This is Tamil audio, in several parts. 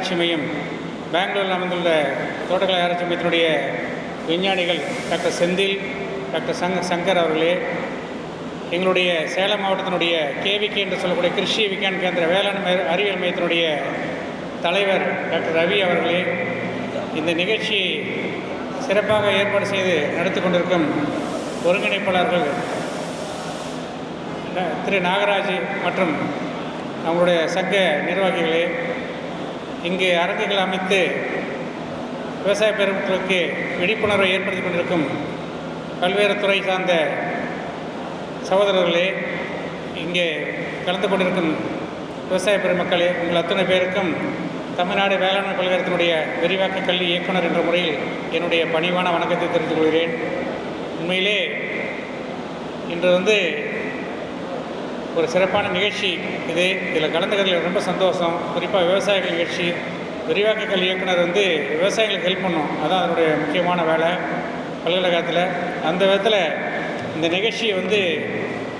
ஆராய்ச்சி மையம் பெங்களூரில் அமைந்துள்ள தோட்டக்கலை ஆராய்ச்சி மையத்தினுடைய விஞ்ஞானிகள் டாக்டர் செந்தில் டாக்டர் சங் சங்கர் அவர்களே எங்களுடைய சேலம் மாவட்டத்தினுடைய கேவிகே என்று சொல்லக்கூடிய கிருஷி விஞ்ஞான் கேந்திர வேளாண் அறிவியல் மையத்தினுடைய தலைவர் டாக்டர் ரவி அவர்களே இந்த நிகழ்ச்சியை சிறப்பாக ஏற்பாடு செய்து நடத்தி கொண்டிருக்கும் ஒருங்கிணைப்பாளர்கள் திரு நாகராஜ் மற்றும் அவங்களுடைய சங்க நிர்வாகிகளே இங்கு அரங்குகள் அமைத்து விவசாய பெருமக்களுக்கு விழிப்புணர்வை ஏற்படுத்தி கொண்டிருக்கும் பல்வேறு துறை சார்ந்த சகோதரர்களே இங்கே கலந்து கொண்டிருக்கும் விவசாய பெருமக்களே உங்கள் அத்தனை பேருக்கும் தமிழ்நாடு வேளாண்மை பல்கலைக்கழகத்தினுடைய விரிவாக்க கல்வி இயக்குனர் என்ற முறையில் என்னுடைய பணிவான வணக்கத்தை தெரிவித்துக் கொள்கிறேன். உண்மையிலே இன்று வந்து ஒரு சிறப்பான நிகழ்ச்சி இது. இதில் கலந்துக்கிறதுல ரொம்ப சந்தோஷம். குறிப்பாக விவசாயிகள் நிகழ்ச்சி. விரிவாக்க கல்வி இயக்குனர் வந்து விவசாயிகளுக்கு ஹெல்ப் பண்ணும். அதான் அதனுடைய முக்கியமான வேலை. பல்கலைக்கழகத்தில் அந்த விதத்தில் இந்த நிகழ்ச்சியை வந்து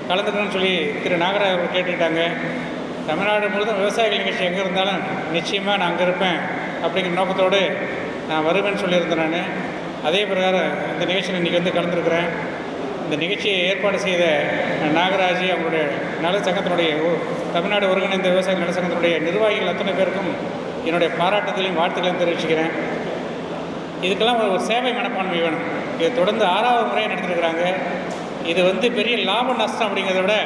கலந்துக்கணும்னு சொல்லி திரு நாகராஜ் அவர்கள் கேட்டுக்கிட்டாங்க. தமிழ்நாடு முழுவதும் விவசாயிகள் நிகழ்ச்சி எங்கே இருந்தாலும் நிச்சயமாக நான் அங்கே இருப்பேன் அப்படிங்கிற நோக்கத்தோடு நான் வருவேன்னு சொல்லியிருந்தேன் நான். அதே பிரகாரம் இந்த நிகழ்ச்சியில் இன்றைக்கி வந்து கலந்துருக்கிறேன். இந்த நிகழ்ச்சியை ஏற்பாடு செய்த நாகராஜ் அவங்களுடைய நல சங்கத்தினுடைய தமிழ்நாடு ஒருங்கிணைந்த விவசாய நல சங்கத்தினுடைய நிர்வாகிகள் அத்தனை பேருக்கும் என்னுடைய பாராட்டுதலையும் வாழ்த்துக்களையும் தெரிவிச்சுக்கிறேன். இதுக்கெல்லாம் ஒரு ஒரு சேவை மனப்பான்மை வேணும். இது தொடர்ந்து ஆறாவது முறையை நடத்திருக்கிறாங்க இது வந்து பெரிய லாப நஷ்டம் அப்படிங்கிறத விட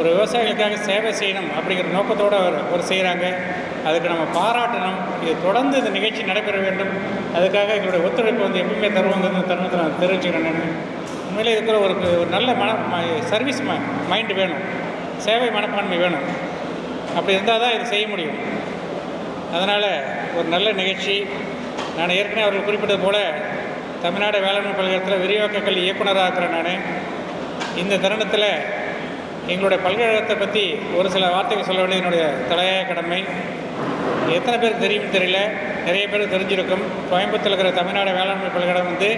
ஒரு விவசாயிகளுக்காக சேவை செய்யணும் அப்படிங்கிற நோக்கத்தோடு ஒரு ஒரு செய்கிறாங்க அதுக்கு நம்ம பாராட்டணும். இது தொடர்ந்து இந்த நிகழ்ச்சி நடைபெற வேண்டும். அதுக்காக எங்களுடைய ஒத்துழைப்பு வந்து எப்பவுமே தருவாங்க தருணத்தை நான் தெரிவிச்சுக்கிறேன் நான். மேலே இருக்கிற ஒரு நல்ல மன சர்வீஸ் ம மைண்டு வேணும். சேவை மனப்பான்மை வேணும். அப்படி இருந்தால் தான் இது செய்ய முடியும். அதனால் ஒரு நல்ல நிகழ்ச்சி. நான் ஏற்கனவே அவர்கள் குறிப்பிட்டது போல் தமிழ்நாடு வேளாண்மை பல்கலைக்கழகத்தில் விரிவாக்க கல்வி இயக்குனராக இருக்கிறேன் நான். இந்த தருணத்தில் எங்களுடைய பல்கலைக்கழகத்தை பற்றி ஒரு சில வார்த்தைகள் சொல்ல வேண்டிய என்னுடைய தலையாய கடமை. எத்தனை பேருக்கு தெரியும் தெரியல. நிறைய பேர் தெரிஞ்சிருக்கும். கோயம்புத்தூர் இருக்கிற தமிழ்நாடு வேளாண்மை பல்கலைக்கழகம் வந்து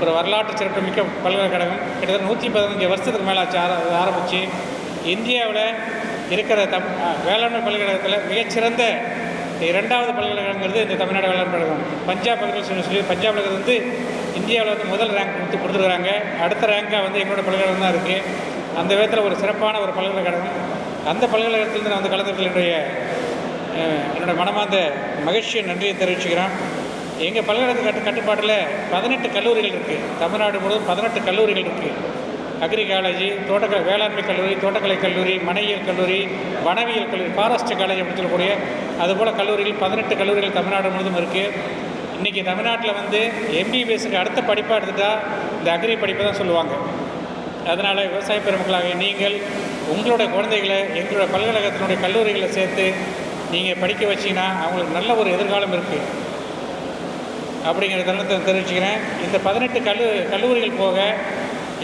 ஒரு வரலாற்று சிறப்புமிக்க பல்கலைக்கழகம். கிட்டத்தட்ட நூற்றி பதினஞ்சு வருஷத்துக்கு மேலே ஆச்சு ஆர ஆரம்பித்து இந்தியாவில் இருக்கிற தம் வேளாண்மை பல்கலைக்கழகத்தில் மிகச்சிறந்த இரண்டாவது பல்கலைக்கழகங்கிறது இந்த தமிழ்நாடு வேளாண் பல்கலைக்கழகம். பஞ்சாப் பல்கலைக்கழகம் சொல்லி பஞ்சாப் இருக்கிறது வந்து இந்தியாவில் வந்து முதல் ரேங்க் கொடுத்து கொடுத்துருக்குறாங்க. அடுத்த ரேங்காக வந்து எங்களோட பல்கலைக்கழகம் தான் இருக்குது அந்த விதத்தில் ஒரு சிறப்பான ஒரு பல்கலைக்கழகம். அந்த பல்கலைக்கழகத்திலிருந்து நான் வந்து கலந்துருக்கிற என்னுடைய என்னோடய என்னோட மனமார்ந்த மகிழ்ச்சியை நன்றியை தெரிவிச்சுக்கிறேன். எங்கள் பல்கலைக்கழக கட்டுப்பாட்டில் பதினெட்டு கல்லூரிகள் இருக்குது தமிழ்நாடு முழுவதும் பதினெட்டு கல்லூரிகள் இருக்குது அக்ரி காலேஜ் தோட்டக்கலை வேளாண்மை கல்லூரி தோட்டக்கலை கல்லூரி மனையியல் கல்லூரி வனவியல் கல்லூரி ஃபாரஸ்ட் காலேஜ் அப்படின்னு சொல்லக்கூடிய அதுபோல் கல்லூரிகள் பதினெட்டு கல்லூரிகள் தமிழ்நாடு முழுவதும் இருக்குது இன்றைக்கி தமிழ்நாட்டில் வந்து எம்பிபிஎஸ்க்கு அடுத்த படிப்பாக எடுத்துட்டா இந்த அக்ரி படிப்பை தான் சொல்லுவாங்க. அதனால் விவசாய பெருமக்களாக நீங்கள் உங்களோட குழந்தைகளை எங்களோட பல்கலைக்கழகத்தினுடைய கல்லூரிகளை சேர்த்து நீங்கள் படிக்க வச்சீங்கன்னா அவங்களுக்கு நல்ல ஒரு எதிர்காலம் இருக்குது அப்படிங்கிற தருணத்தை தெரிவிச்சுக்கிறேன். இந்த பதினெட்டு கல்லு கல்லூரிகள் போக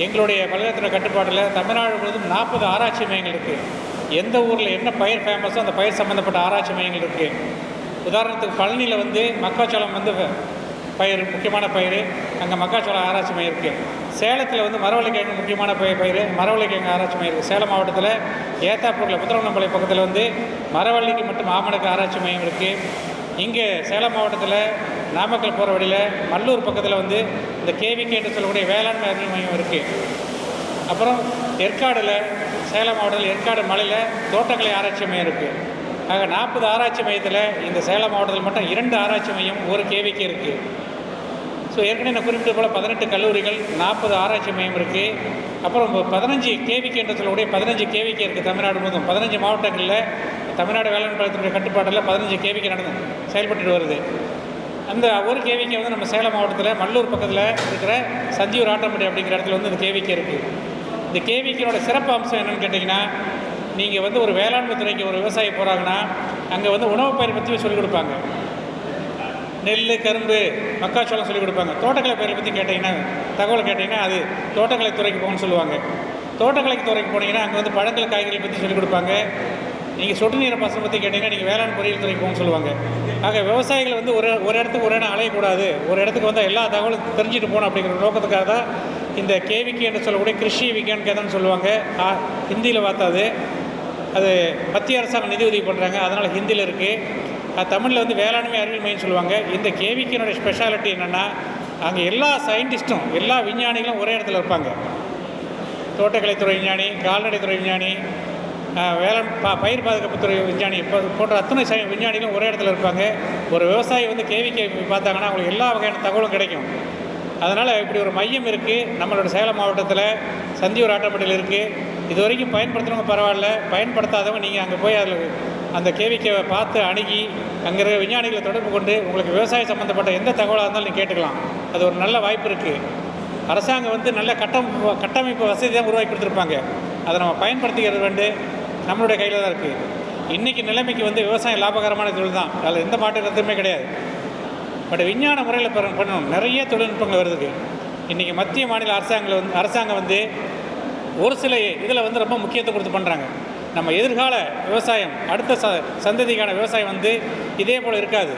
எங்களுடைய பல்கலைத்துறை கட்டுப்பாட்டில் தமிழ்நாடு முழுவதும் நாற்பது ஆராய்ச்சி மையங்கள் இருக்குது எந்த ஊரில் என்ன பயிர் ஃபேமஸோ அந்த பயிர் சம்மந்தப்பட்ட ஆராய்ச்சி மையங்கள் இருக்குது உதாரணத்துக்கு பழனியில் வந்து மக்காச்சோளம் வந்து பயிர் முக்கியமான பயிர் அங்கே மக்காச்சோளம் ஆராய்ச்சி மையம் இருக்குது சேலத்தில் வந்து மரவள்ளிக்கிழங்கு முக்கியமான பயிர் பயிர் மரவள்ளிக்கிழங்கு ஆராய்ச்சி மையம் இருக்குது சேலம் மாவட்டத்தில் ஏத்தாப்பூரில் புத்தரவனம்பாளையம் பக்கத்தில் வந்து மரவள்ளிக்கு மற்றும் மாமனுக்கு ஆராய்ச்சி மையம் இருக்குது இங்கே சேலம் மாவட்டத்தில் நாமக்கல் போகிற வழியில் மல்லூர் பக்கத்தில் வந்து இந்த கேவிகே என்று சொல்லக்கூடிய வேளாண்மை அறிவியல் மையம் இருக்குது அப்புறம் ஏற்காடில் சேலம் மாவட்டத்தில் ஏற்காடு மலையில் தோட்டக்கலை ஆராய்ச்சி மையம் இருக்குது ஆக நாற்பது ஆராய்ச்சி மையத்தில் இந்த சேலம் மாவட்டத்தில் மட்டும் இரண்டு ஆராய்ச்சி மையம் ஒரு கேவிக்கு இருக்குது ஸோ ஏற்கனவே நான் குறிப்பிட்டது போல் பதினெட்டு கல்லூரிகள் நாற்பது ஆராய்ச்சி மையம் இருக்குது அப்புறம் பதினஞ்சு கேவிக்கு என்று சொல்லக்கூடிய பதினஞ்சு கேவிக்கு இருக்குது தமிழ்நாடு முழுவதும். பதினஞ்சு மாவட்டங்களில் தமிழ்நாடு வேளாண் பழத்தினுடைய கட்டுப்பாட்டில் பதினஞ்சு கேவிக்கு நடந்து செயல்பட்டு வருது. அந்த ஒரு கேவிக்கு வந்து நம்ம சேலம் மாவட்டத்தில் மல்லூர் பக்கத்தில் இருக்கிற சஞ்சீவ் ராட்டம்பட்டி அப்படிங்கிற இடத்துல வந்து இந்த கேவிக்கு இருக்குது இந்த கேவிக்கினோட சிறப்பு அம்சம் என்னென்னு கேட்டிங்கன்னா நீங்கள் வந்து ஒரு வேளாண்மை துறைக்கு ஒரு விவசாயி போகிறாங்கன்னா அங்கே வந்து உணவு பயிர் பற்றி சொல்லிக் கொடுப்பாங்க. நெல் கரும்பு மக்காச்சோளம் சொல்லிக் கொடுப்பாங்க. தோட்டக்கலை பயிரை பற்றி கேட்டிங்கன்னா தகவல் கேட்டிங்கன்னா அது தோட்டக்கலை துறைக்கு போகணும்னு சொல்லுவாங்க. தோட்டக்கலை துறைக்கு போனீங்கன்னா அங்கே வந்து பழங்கள் காய்கறி பற்றி சொல்லிக் கொடுப்பாங்க. நீங்கள் சொட்டு நீரை பாசனம் பற்றி கேட்டிங்கன்னா நீங்கள் வேளாண் பொறியியல் துறைக்கு போகணும்னு சொல்லுவாங்க. ஆக விவசாயிகள் வந்து ஒரு ஒரு இடத்துக்கு ஒரு இடம் அலையக்கூடாது. ஒரு இடத்துக்கு வந்து எல்லா தகவலும் தெரிஞ்சுட்டு போகணும் அப்படிங்கிற நோக்கத்துக்காக தான் இந்த கேவிக்கு என்று சொல்லக்கூடிய கிருஷி விஞ்ஞான் கேதம்னு சொல்லுவாங்க. ஹிந்தியில் பார்த்தா அது. அது மத்திய அரசாங்கம் நிதி உதவி பண்ணுறாங்க அதனால் ஹிந்தியில் இருக்குது தமிழில் வந்து வேளாண்மை அறிவியல் மையம் சொல்லுவாங்க. இந்த கேவிக்கினுடைய ஸ்பெஷாலிட்டி என்னென்னா அங்கே எல்லா சயின்டிஸ்ட்டும் எல்லா விஞ்ஞானிகளும் ஒரே இடத்துல இருப்பாங்க. தோட்டக்கலைத்துறை விஞ்ஞானி கால்நடைத்துறை விஞ்ஞானி வேளாண் பா பயிர் பாதுகாப்புத்துறை விஞ்ஞானி இப்போ போன்ற அத்தனை சை விஞ்ஞானிகளும் ஒரே இடத்துல இருப்பாங்க. ஒரு விவசாயி வந்து கேவிக்கு பார்த்தாங்கன்னா அவங்களுக்கு எல்லா வகையான தகவலும் கிடைக்கும். அதனால் இப்படி ஒரு மையம் இருக்குது நம்மளோட சேலம் மாவட்டத்தில் சந்தியூர் ஆட்டப்பட்டியில் இருக்குது இது வரைக்கும் பயன்படுத்துகிறவங்க பரவாயில்ல. பயன்படுத்தாதவங்க நீங்கள் அங்கே போய் அதில் அந்த கேவிக்கை பார்த்து அணுகி அங்கே இருக்கிற விஞ்ஞானிகளை தொடர்பு கொண்டு உங்களுக்கு விவசாயம் சம்மந்தப்பட்ட எந்த தகவலாக இருந்தாலும் நீங்கள் கேட்டுக்கலாம். அது ஒரு நல்ல வாய்ப்பு இருக்குது அரசாங்கம் வந்து நல்ல கட்டம் கட்டமைப்பு வசதி தான் உருவாக்கி கொடுத்துருப்பாங்க. அதை நம்ம பயன்படுத்திக்கிறது வந்து நம்மளுடைய கையில் தான் இருக்குது இன்றைக்கி நிலைமைக்கு வந்து விவசாயம் லாபகரமான தொழில் தான். அதில் எந்த மாட்டு கருத்துமே கிடையாது. பட் விஞ்ஞான முறையில் பண்ணணும். நிறைய தொழில்நுட்பங்கள் வருதுக்கு இன்றைக்கி மத்திய மாநில அரசாங்கம் வந்து அரசாங்கம் வந்து ஒரு சில இதில் வந்து ரொம்ப முக்கியத்துவம் கொடுத்து பண்ணுறாங்க. நம்ம எதிர்கால விவசாயம் அடுத்த ச சந்ததிக்கான விவசாயம் வந்து இதே போல் இருக்காது.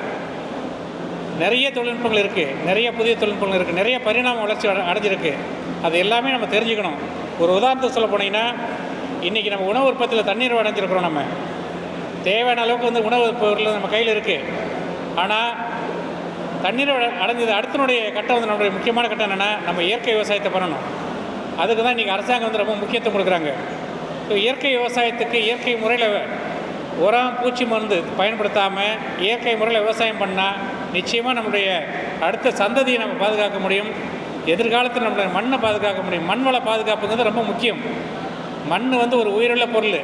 நிறைய தொழில்நுட்பங்கள் இருக்குது நிறைய புதிய தொழில்நுட்பங்கள் இருக்குது நிறைய பரிணாம வளர்ச்சி அடைஞ்சிருக்கு. அது எல்லாமே நம்ம தெரிஞ்சுக்கணும். ஒரு உதாரணத்தை சொல்ல போனீங்கன்னா இன்றைக்கி நம்ம உணவு உற்பத்தியில் தண்ணீர் அடைஞ்சிருக்கிறோம் நம்ம. தேவையான அளவுக்கு வந்து உணவு பொருள் நம்ம கையில் இருக்குது ஆனால் தண்ணீர் அடைஞ்சது அடுத்தனுடைய கட்டம் வந்து நம்மளுடைய முக்கியமான கட்டம் என்னென்னா நம்ம இயற்கை விவசாயத்தை பண்ணணும். அதுக்கு தான் இன்றைக்கி அரசாங்கம் வந்து ரொம்ப முக்கியத்துவம் கொடுக்குறாங்க. ஸோ இயற்கை விவசாயத்துக்கு இயற்கை முறையில் உரம் பூச்சி மருந்து பயன்படுத்தாமல் இயற்கை முறையில் விவசாயம் பண்ணால் நிச்சயமாக நம்மளுடைய அடுத்த சந்ததியை நம்ம பாதுகாக்க முடியும். எதிர்காலத்தில் நம்மளுடைய மண்ணை பாதுகாக்க முடியும். மண் வள பாதுகாப்புங்கிறது ரொம்ப முக்கியம். மண் வந்து ஒரு உயிருள்ள பொருள்.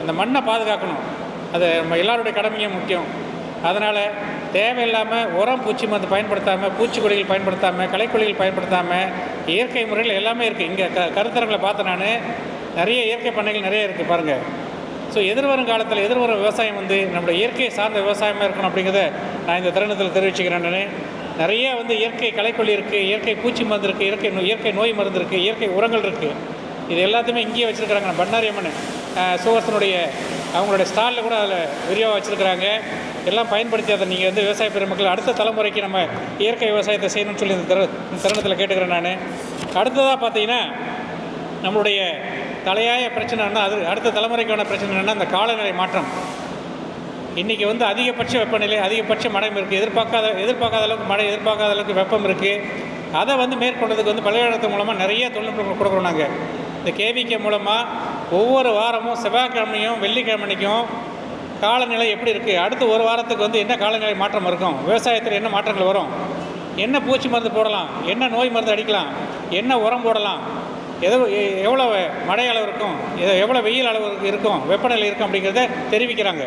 அந்த மண்ணை பாதுகாக்கணும். அது நம்ம எல்லாருடைய கடமையும் முக்கியம். அதனால் தேவையில்லாமல் உரம் பூச்சி மருந்து பயன்படுத்தாமல் பூச்சிக்கொல்லிகள் பயன்படுத்தாமல் களைக்கொல்லிகள் பயன்படுத்தாமல் இயற்கை முறையில் எல்லாமே இருக்குது இங்கே க கருத்தரங்களை பார்த்தேன் நான். நிறைய இயற்கை பண்ணைகள் நிறைய இருக்குது பாருங்கள் ஸோ எதிர்வரும் காலத்தில் எதிர்வரும் விவசாயம் வந்து நம்மளுடைய இயற்கை சார்ந்த விவசாயமாக இருக்கணும் அப்படிங்கிறத நான் இந்த தருணத்தில் தெரிவிச்சுக்கிறேன் நான். நிறைய வந்து இயற்கை களைக்கொல்லி இருக்குது இயற்கை பூச்சி மருந்து இருக்குது இயற்கை நோய் இயற்கை நோய் மருந்து இருக்குது இயற்கை உரங்கள் இருக்குது இது எல்லாத்தையுமே இங்கேயே வச்சுருக்கிறாங்க. பண்ணாரியம்மன் அம்மன் அவங்களுடைய ஸ்டாலில் கூட அதில் விரிவாக வச்சுருக்கிறாங்க. எல்லாம் பயன்படுத்தி அதை நீங்கள் வந்து விவசாய பெருமக்கள் அடுத்த தலைமுறைக்கு நம்ம இயற்கை விவசாயத்தை செய்யணும்னு சொல்லி இந்த தரு இந்த தருணத்தில் கேட்டுக்கிறேன் நான். அடுத்ததாக பார்த்தீங்கன்னா நம்மளுடைய தலையாய பிரச்சனைன்னா அது அடுத்த தலைமுறைக்கான பிரச்சனை என்னென்னா அந்த காலநிலை மாற்றம். இன்றைக்கி வந்து அதிகபட்ச வெப்பநிலை அதிகபட்ச மழை இருக்குது எதிர்பார்க்காத எதிர்பார்க்காத அளவுக்கு மழை எதிர்பார்க்காத அளவுக்கு வெப்பம் இருக்குது அதை வந்து மேற்கொண்டதுக்கு வந்து பல்கலைக்கழகத்து மூலமாக நிறைய தொழில்நுட்பங்கள் கொடுக்குறோம் நாங்கள் இந்த கேவிகே மூலமாக ஒவ்வொரு வாரமும் செவ்வாய்க்கிழமையும் வெள்ளிக்கிழமைக்கும் காலநிலை எப்படி இருக்குது அடுத்த ஒரு வாரத்துக்கு வந்து என்ன காலநிலை மாற்றம் இருக்கும்? விவசாயத்தில் என்ன மாற்றங்கள் வரும்? என்ன பூச்சி மருந்து போடலாம்? என்ன நோய் மருந்து அடிக்கலாம்? என்ன உரம் போடலாம்? எதோ எவ்வளோ மழை அளவு இருக்கும்? எவ்வளோ வெயில் அளவு இருக்கும்? வெப்பநிலை இருக்கும் அப்படிங்கிறத தெரிவிக்கிறாங்க.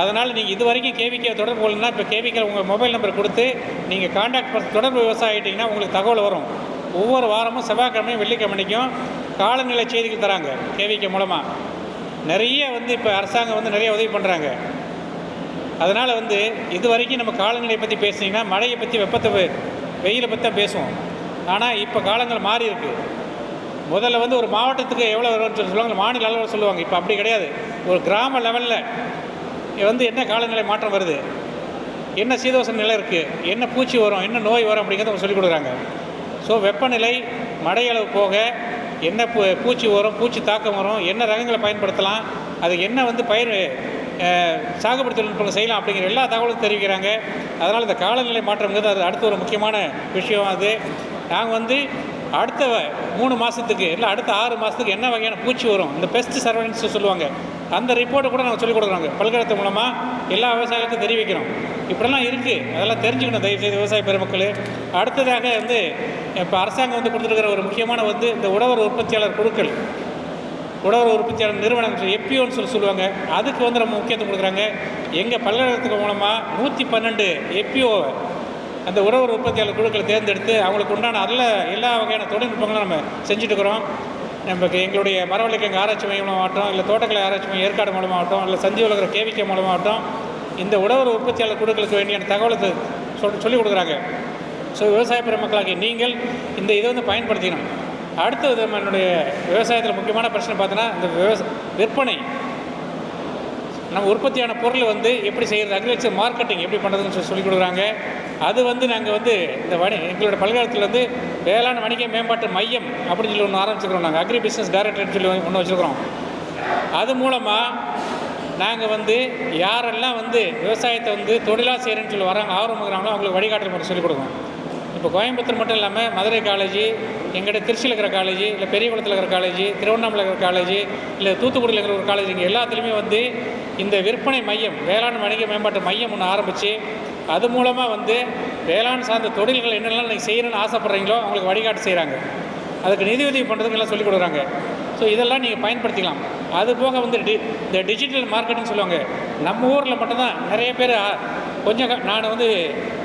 அதனால் நீங்கள் இது வரைக்கும் கேவிகே தொடர்பு கொள்ளணும்னா இப்போ கேவிகே உங்கள் மொபைல் நம்பர் கொடுத்து நீங்கள் காண்டாக்ட் பண்ண தொடர்பு விவசாயம் ஆகிட்டிங்கன்னா உங்களுக்கு தகவல் வரும். ஒவ்வொரு வாரமும் செவ்வாய்க்கிழமையும் வெள்ளிக்கிழமைக்கும் காலநிலை செய்திகள் தராங்க கேவிகே மூலமாக நிறைய வந்து இப்போ அரசாங்கம் வந்து நிறைய உதவி பண்ணுறாங்க அதனால் வந்து இது வரைக்கும் நம்ம காலநிலை பற்றி பேசுனீங்கன்னா மழையை பற்றி வெப்பத்தை வெயிலை பற்றி தான் பேசுவோம். ஆனால் இப்போ காலங்கள் மாறி இருக்கு. முதல்ல வந்து ஒரு மாவட்டத்துக்கு எவ்வளோ வரும்னு சொல்லுவாங்க மாநில அளவில் சொல்லுவாங்க. இப்போ அப்படி கிடையாது. ஒரு கிராம லெவலில் வந்து என்ன காலநிலை மாற்றம் வருது? என்ன சீதோஷ நிலை இருக்குது என்ன பூச்சி வரும்? என்ன நோய் வரும்? அப்படிங்கிறத அவங்க சொல்லிக் கொடுக்குறாங்க. ஸோ வெப்பநிலை மழையளவு போக என்ன பூ பூச்சி வரும் பூச்சி தாக்கம் வரும் என்ன ரகங்களை பயன்படுத்தலாம் அது என்ன வந்து பயிர் சாகுபடுத்தல் சாகுபடி தொழில்நுட்பங்கள் செய்யலாம் அப்படிங்கிற எல்லா தகவலும் தெரிவிக்கிறாங்க. அதனால் இந்த காலநிலை மாற்றம்ங்கிறது அது அடுத்த ஒரு முக்கியமான விஷயம் அது. நாங்கள் வந்து அடுத்த வ- மூணு மாதத்துக்கு இல்லை அடுத்த ஆறு மாதத்துக்கு என்ன வகையான பூச்சி வரும் இந்த பெஸ்ட் சர்வன்ஸ் சொல்லுவாங்க. அந்த ரிப்போர்ட்டை கூட நாங்கள் சொல்லிக் கொடுக்குறாங்க. பல்கழகத்து மூலமாக எல்லா விவசாயிகளுக்கும் தெரிவிக்கிறோம். இப்படிலாம் இருக்குது அதெல்லாம் தெரிஞ்சுக்கணும். தயவுசெய்து விவசாய பெருமக்கள். அடுத்ததாக வந்து இப்போ அரசாங்கம் வந்து கொடுத்துருக்கிற ஒரு முக்கியமான வந்து இந்த உழவர் உற்பத்தியாளர் குழுக்கள். உழவர் உற்பத்தியாளர் நிறுவனங்கள் எப்பியோன்னு சொல்லி சொல்லுவாங்க. அதுக்கு வந்து நம்ம முக்கியத்துவம் கொடுக்குறாங்க. எங்கள் பல்கழகத்துக்கு மூலமாக நூற்றி பன்னெண்டு எப்பிஓ அந்த உழவர் உற்பத்தியாளர் குழுக்களை தேர்ந்தெடுத்து அவங்களுக்கு உண்டான அதில் எல்லா வகையான தொழில்நுட்பங்களும் நம்ம செஞ்சுட்டு இருக்கிறோம். நமக்கு எங்களுடைய மரவள்ளிக்கிழங்கு ஆராய்ச்சி மையம் மூலமாகட்டும் இல்லை தோட்டக்கலை ஆராய்ச்சி மையம் ஏற்காடு மூலமாகட்டும் இல்லை சஞ்சீவ் உலகிற கேவிக்கை மூலமாகட்டும் இந்த உழவர் உற்பத்தியாளர் குழுக்களுக்கு வேண்டிய தகவலை சொல் சொல்லிக் கொடுக்குறாங்க. ஸோ விவசாய பெருமக்களாகிய நீங்கள் இந்த இதை வந்து பயன்படுத்திக்கணும். அடுத்தது நம்மளுடைய விவசாயத்தில் முக்கியமான பிரச்சனை பார்த்தோன்னா இந்த விவச விற்பனை. நம்ம உற்பத்தியான பொருள் வந்து எப்படி செய்கிறது அக்ரிகல்ச்சர் மார்க்கெட்டிங் எப்படி பண்ணுறதுன்னு சொல்லி சொல்லிக் கொடுக்குறாங்க. அது வந்து நாங்கள் வந்து இந்த வணி எங்களோட பல்கலைக்கழகத்தில் வந்து வேளாண் வணிக மேம்பாட்டு மையம் அப்படின்னு சொல்லி ஒன்று ஆரம்பிச்சுக்கிறோம் நாங்கள் அக்ரி பிஸ்னஸ் டைரக்டர்னு சொல்லி ஒன்று வச்சுருக்கிறோம். அது மூலமாக நாங்கள் வந்து யாரெல்லாம் வந்து விவசாயத்தை வந்து தொழிலாக செய்கிறேன்னு சொல்லி வராங்க ஆர்வம் இருக்கிறாங்களோ அவங்களுக்கு வழிகாட்டல் மட்டும் சொல்லிக் கொடுக்கணும். இப்போ கோயம்புத்தூர் மட்டும் இல்லாமல் மதுரை காலேஜ் எங்கள்கிட்ட திருச்சியில் இருக்கிற காலேஜ் இல்லை பெரியகுளத்தில் இருக்கிற காலேஜ் திருவண்ணாமலை இருக்கிற காலேஜ் இல்லை தூத்துக்குடியில் இருக்கிற ஒரு காலேஜ் இங்கே எல்லாத்துலேயுமே வந்து இந்த விற்பனை மையம் வேளாண் வணிக மேம்பாட்டு மையம் ஒன்று ஆரம்பித்து அது மூலமாக வந்து வேளாண் சார்ந்த தொழில்கள் என்னெல்லாம் நீங்கள் செய்யணும்னு ஆசைப்பட்றீங்களோ அவங்களுக்கு வழிகாட்டு செய்கிறாங்க அதுக்கு நிதியுதவி பண்ணுறதுக்கு எல்லாம் சொல்லிக் கொடுக்குறாங்க. ஸோ இதெல்லாம் நீங்கள் பயன்படுத்திக்கலாம். அது போக வந்து டி இந்த டிஜிட்டல் மார்க்கெட்டிங் சொல்லுவாங்க. நம்ம ஊரில் மட்டும்தான் நிறைய பேர் கொஞ்சம் நான் வந்து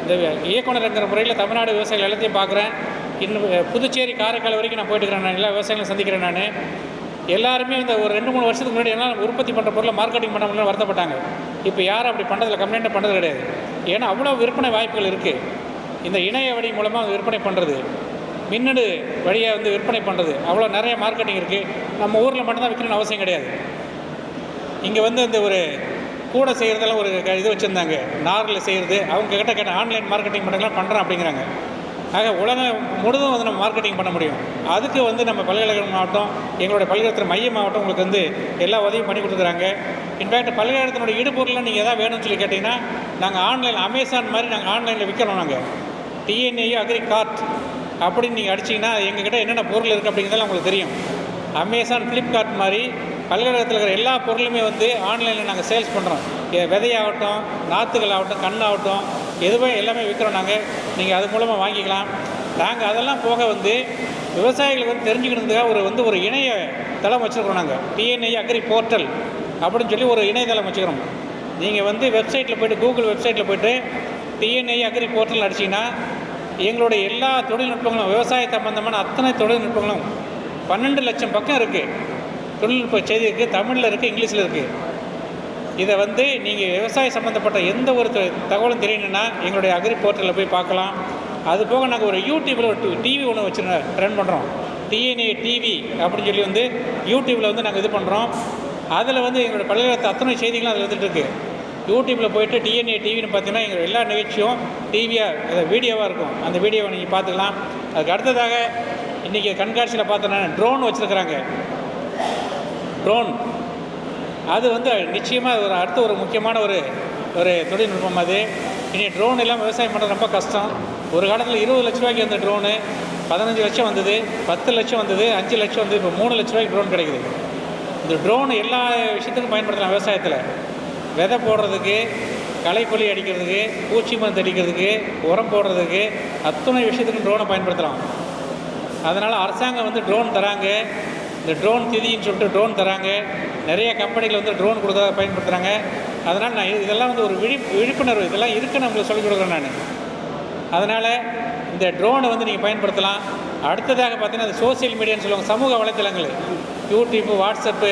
இந்த இயக்குனருங்கிற முறையில் தமிழ்நாடு விவசாயிகள் எல்லாத்தையும் பார்க்குறேன் இன்னும் புதுச்சேரி காரைக்கால் வரைக்கும் நான் போயிட்டுக்கிறேன் நான் எல்லா விவசாயிகளும் சந்திக்கிறேன் நான். எல்லாருமே இந்த ஒரு ரெண்டு மூணு வருஷத்துக்கு முன்னாடி எல்லாம் உற்பத்தி பண்ணுற பொருளை மார்க்கெட்டிங் பண்ண முடியல வருத்தப்பட்டாங்க. இப்போ யாரும் அப்படி பண்ணுறதில்ல கம்ப்ளைண்ட் பண்ணுறது கிடையாது. ஏன்னா அவ்வளோ விற்பனை வாய்ப்புகள் இருக்குது இந்த இணைய வழி மூலமாக விற்பனை பண்ணுறது மின்னணு வழியாக வந்து விற்பனை பண்ணுறது அவ்வளோ நிறைய மார்க்கெட்டிங் இருக்குது நம்ம ஊரில் மட்டும்தான் விற்கணும்னு அவசியம் கிடையாது. இங்கே வந்து இந்த ஒரு கூடை செய்கிறதெல்லாம் ஒரு க- இது வச்சுருந்தாங்க. நாரில் செய்கிறது அவங்க கிட்ட கேட்ட ஆன்லைன் மார்க்கெட்டிங் பண்ணுறதுலாம் பண்ணுறேன் அப்படிங்கிறாங்க. ஆக உலகம் முழுதும் வந்து நம்ம மார்க்கெட்டிங் பண்ண முடியும். அதுக்கு வந்து நம்ம பல்கலைக்கழகம் மாவட்டம் எங்களுடைய பல்கலைக்கழக மைய மாவட்டம் உங்களுக்கு வந்து எல்லா உதவியும் பண்ணி கொடுக்குறாங்க இன்ஃபேக்ட் பல்கலைக்கழகத்தினுடைய இடுபொருள்லாம் நீங்கள் எதாவது வேணும்னு சொல்லி கேட்டிங்கன்னா நாங்கள் ஆன்லைன் அமேசான் மாதிரி நாங்கள் ஆன்லைனில் விற்கிறோம் நாங்கள் டிஎன்ஏயு அக்ரி கார்ட் அப்படின்னு நீங்கள் அடிச்சிங்கன்னா எங்ககிட்ட என்னென்ன பொருள் இருக்குது அப்படிங்கிறதெல்லாம் உங்களுக்கு தெரியும். அமேசான் ஃப்ளிப்கார்ட் மாதிரி பல்கலைக்கழகத்தில் இருக்கிற எல்லா பொருளுமே வந்து ஆன்லைனில் நாங்கள் சேல்ஸ் பண்ணுறோம் விதையாகட்டும் நாற்றுகள் ஆகட்டும் கண்ணாகட்டும் எதுவே எல்லாமே விற்கிறோம் நாங்கள் நீங்கள் அது மூலமாக வாங்கிக்கலாம். நாங்கள் அதெல்லாம் போக வந்து விவசாயிகளுக்கு வந்து தெரிஞ்சுக்கணுன்றதுக்காக ஒரு வந்து ஒரு இணைய தளம் வச்சுருக்கிறோம் நாங்கள் டிஎன்ஐ அக்ரி போர்ட்டல் அப்படின்னு சொல்லி ஒரு இணையதளம் வச்சுக்கிறோம் நீங்கள் வந்து வெப்சைட்டில் போய்ட்டு கூகுள் வெப்சைட்டில் போய்ட்டு டிஎன்ஐ அக்ரி போர்ட்டல் அடிச்சிங்கன்னா எங்களுடைய எல்லா தொழில்நுட்பங்களும் விவசாய சம்பந்தமான அத்தனை தொழில்நுட்பங்களும் பன்னெண்டு லட்சம் பக்கம் இருக்குது தொழில்நுட்ப செய்தி இருக்குது தமிழில் இருக்குது இங்கிலீஷில் இருக்குது இதை வந்து நீங்கள் விவசாய சம்மந்தப்பட்ட எந்த ஒரு த- தகவலும் தெரியணுன்னா எங்களுடைய அக்ரி போர்ட்டலில் போய் பார்க்கலாம். அது போக நாங்கள் ஒரு யூடியூப்பில் ஒரு டிவி ஒன்று வச்சு ரன் பண்ணுறோம் டிஎன்ஏ டிவி அப்படின்னு சொல்லி வந்து யூடியூப்பில் வந்து நாங்கள் இது பண்ணுறோம் அதில் வந்து எங்களுடைய பல்கலைக்கழகத்து அத்தனை செய்திகளும் அதில் வந்துட்டு யூடியூப்பில் போயிட்டு டிஎன்ஏ டிவின்னு பார்த்தீங்கன்னா எங்கள் எல்லா நிகழ்ச்சியும் டிவியாக வீடியோவாக இருக்கும். அந்த வீடியோவை நீங்கள் பார்த்துக்கலாம். அதுக்கு அடுத்ததாக இன்றைக்கி கண்காட்சியில் பார்த்தோன்னா ட்ரோன் வச்சுருக்குறாங்க. ட்ரோன் அது வந்து நிச்சயமாக ஒரு அடுத்த ஒரு முக்கியமான ஒரு ஒரு தொழில்நுட்பம் அது. இனி ட்ரோன் எல்லாம் விவசாயம் பண்ணுறது ரொம்ப கஷ்டம். ஒரு காலத்தில் இருபது லட்ச ரூபாய்க்கு வந்த ட்ரோனு பதினஞ்சு லட்சம் வந்தது பத்து லட்சம் வந்தது அஞ்சு லட்சம் வந்து இப்போ மூணு லட்ச ரூபாய்க்கு ட்ரோன் கிடைக்குது. இந்த ட்ரோன் எல்லா விஷயத்துக்கும் பயன்படுத்தலாம் விவசாயத்தில். விதை போடுறதுக்கு களைக்கொல்லி அடிக்கிறதுக்கு பூச்சி மருந்து அடிக்கிறதுக்கு உரம் போடுறதுக்கு அத்தனை விஷயத்துக்கும் ட்ரோனை பயன்படுத்தலாம். அதனால் அரசாங்கம் வந்து ட்ரோன் தராங்க. இந்த ட்ரோன் திதின்னு சொல்லிட்டு ட்ரோன் தராங்க. நிறைய கம்பெனிகள் வந்து ட்ரோன் கொடுத்தா பயன்படுத்துகிறாங்க அதனால் நான் இதெல்லாம் வந்து ஒரு விழி விழிப்புணர்வு இதெல்லாம் இருக்குன்னு உங்களுக்கு சொல்லிக் கொடுக்குறேன் நான். அதனால் இந்த ட்ரோனை வந்து நீங்கள் பயன்படுத்தலாம். அடுத்ததாக பார்த்தீங்கன்னா அது சோஷியல் மீடியான்னு சொல்லுவாங்க சமூக வலைத்தளங்கள். யூடியூப்பு வாட்ஸ்அப்பு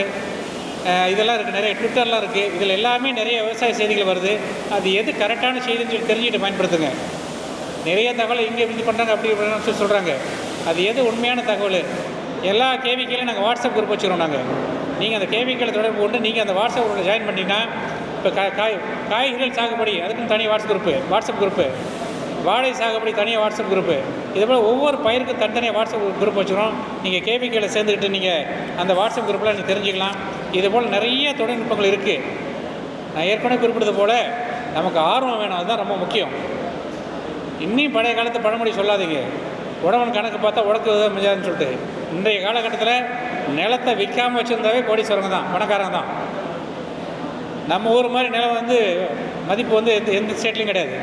இதெல்லாம் இருக்குது நிறைய ட்விட்டர்லாம் இருக்குது இதில் எல்லாமே நிறைய விவசாய செய்திகள் வருது. அது எது கரெக்டான செய்தின்னு சொல்லி தெரிஞ்சுட்டு பயன்படுத்துங்க. நிறைய தகவல் இங்கே இது பண்ணுறாங்க அப்படி இப்படின்னு சொல்லி சொல்கிறாங்க அது எது உண்மையான தகவல்? எல்லா கேவிக்கையிலும் நாங்கள் வாட்ஸ்அப் குரூப் வச்சுக்கிறோம் நாங்கள் நீங்கள் அந்த கேவிக்கையில் தொடர்பு கொண்டு நீங்கள் அந்த வாட்ஸ்அப் குரூப்பில் ஜாயின் பண்ணிங்கன்னா இப்போ கா காய் காய்கறிகள் சாகுபடி அதுக்குன்னு தனி வாட்ஸ்அப் குரூப்பு வாட்ஸ்அப் குரூப்பு. வாழை சாகுபடி தனியாக வாட்ஸ்அப் குரூப்பு. இதே போல் ஒவ்வொரு பயிருக்கும் தனித்தனியாக வாட்ஸ்அப் குரூப் வச்சுக்கிறோம் நீங்கள் கேவிக்கையில் சேர்ந்துக்கிட்டு நீங்கள் அந்த வாட்ஸ்அப் குரூப்பில் நீங்கள் தெரிஞ்சுக்கலாம். இது போல் நிறைய தொழில்நுட்பங்கள் இருக்குது நான் ஏற்கனவே குறிப்பிட்டது போல் நமக்கு ஆர்வம் வேணும். அதுதான் ரொம்ப முக்கியம். இன்னும் பழைய காலத்து பழமொழி சொல்லாதீங்க. உடவன் கணக்கு பார்த்தா உடக்கு மிஞ்சாதுன்னு சொல்லிட்டு இன்றைய காலகட்டத்தில் நிலத்தை விற்காமல் வச்சுருந்தாவே கோடீஸ்வரங்க தான் பணக்காரங்க தான். நம்ம ஊர் மாதிரி நிலம் வந்து மதிப்பு வந்து எந்த எந்த ஸ்டேட்லையும் கிடையாது.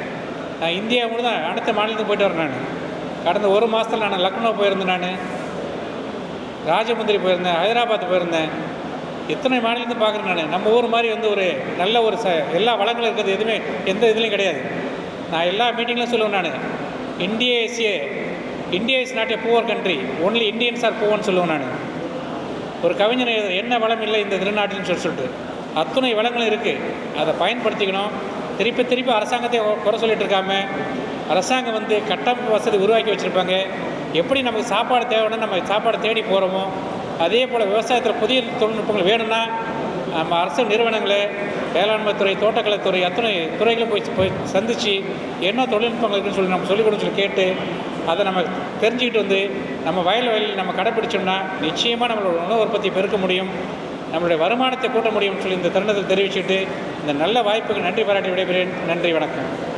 நான் இந்தியா முழுதான் அடுத்த மாநிலத்துக்கு போயிட்டு வரேன் நான். கடந்த ஒரு மாதத்தில் நான் லக்னோ போயிருந்தேன் நான். ராஜமுந்திரி போயிருந்தேன் ஹைதராபாத் போயிருந்தேன். எத்தனை மாநிலத்தையும் பார்க்குறேன் நான். நம்ம ஊர் மாதிரி வந்து ஒரு நல்ல ஒரு ச எல்லா வளங்களும் இருக்கிறது எதுவுமே எந்த இதுலையும் கிடையாது. நான் எல்லா மீட்டிங்லையும் சொல்லுவேன் நான். India is a India is not a poor country only Indians are புவர்னு சொல்லுவேன் நான். ஒரு கவிஞர் எழுதுற என்ன வளம் இல்லை இந்த திருநாட்டில்னு சொல்லி சொல்லிட்டு. அத்தனை வளங்களும் இருக்குது அதை பயன்படுத்திக்கணும். திருப்பி திருப்பி அரசாங்கத்தை குறை சொல்லிட்டு இருக்காம அரசாங்கம் வந்து கட்டமைப்பு வசதி உருவாக்கி வச்சுருப்பாங்க. எப்படி நமக்கு சாப்பாடு தேவைன்னா நம்ம சாப்பாடு தேடி போகிறோமோ அதே போல் விவசாயத்தில் புதிய தொழில்நுட்பங்கள் வேணும்னா நம்ம அரசு நிறுவனங்களை வேளாண்மை துறை தோட்டக்கலைத்துறை அத்தனை துறைகளும் போய் போய் சந்தித்து என்ன தொழில்நுட்பங்கள் இருக்குன்னு சொல்லி நம்ம சொல்லிக் கொடுன்னு சொல்லி கேட்டு அதை நம்ம தெரிஞ்சுக்கிட்டு வந்து நம்ம வயல் வயலில் நம்ம கடைப்பிடிச்சோம்னா நிச்சயமாக நம்மளோட உணவு உற்பத்தி பெருக்க முடியும். நம்மளுடைய வருமானத்தை கூட்ட முடியும்னு சொல்லி இந்த தருணத்தில் தெரிவிச்சுட்டு இந்த நல்ல வாய்ப்புக்கு நன்றி பாராட்டி விடைபெறேன். நன்றி வணக்கம்.